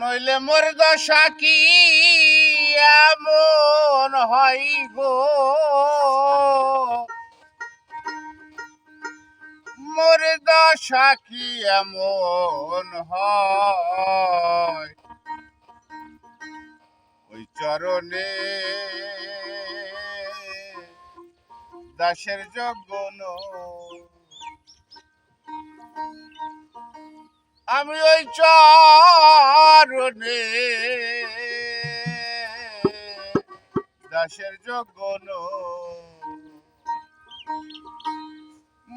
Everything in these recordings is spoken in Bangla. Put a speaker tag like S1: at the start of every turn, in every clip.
S1: নইলে মোর দশা কি এমন হয় গো মোর দশা কি এমন হয়? ওই চরণে দাসের জগন আমি ওই চরণে দাসের জগন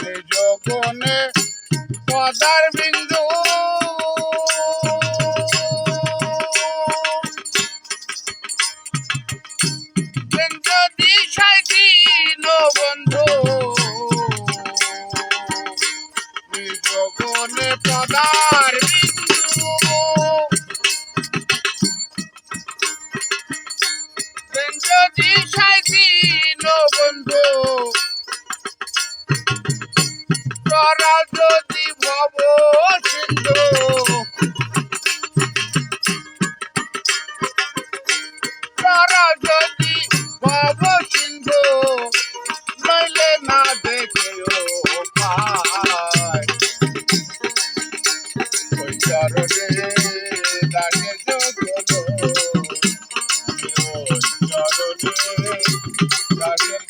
S1: নিজ গুণে পদার বিন্দু যদি দিন বন্ধু।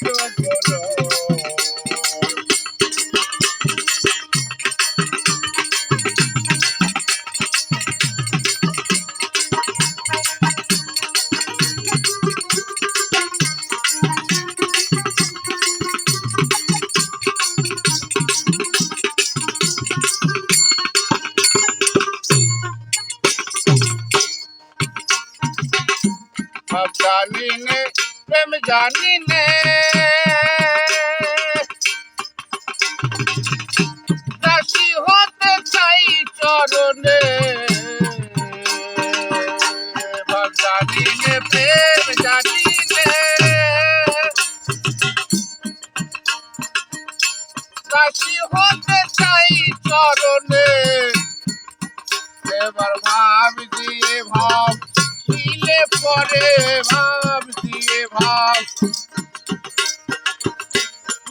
S1: जानी ने प्रेम जानी ने। দাসী হতে চাই চরণে। এবার ভাব দিয়ে ভাব দিলে পরে ভাব দিয়ে ভাব।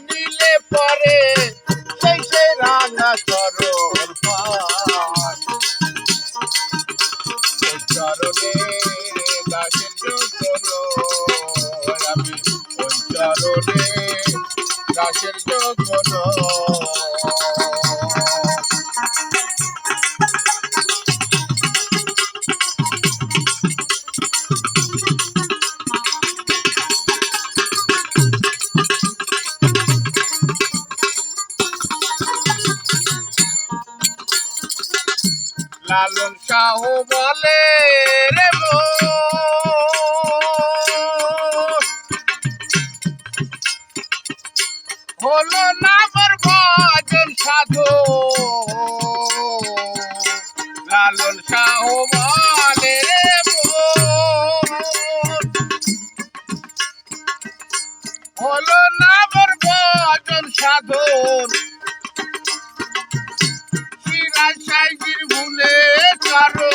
S1: নিলে পরে সেই সেই রাঙা চরণ চরণে দাসের যোগন দাসের যোগন লালন শাহ বলে রে মো হলো না মোর ভজন সাধু। লালন শাহ বলে হলো না মোর ভজন সাধন সিরাজ সাইজির ভুলে কারও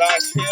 S1: Yeah.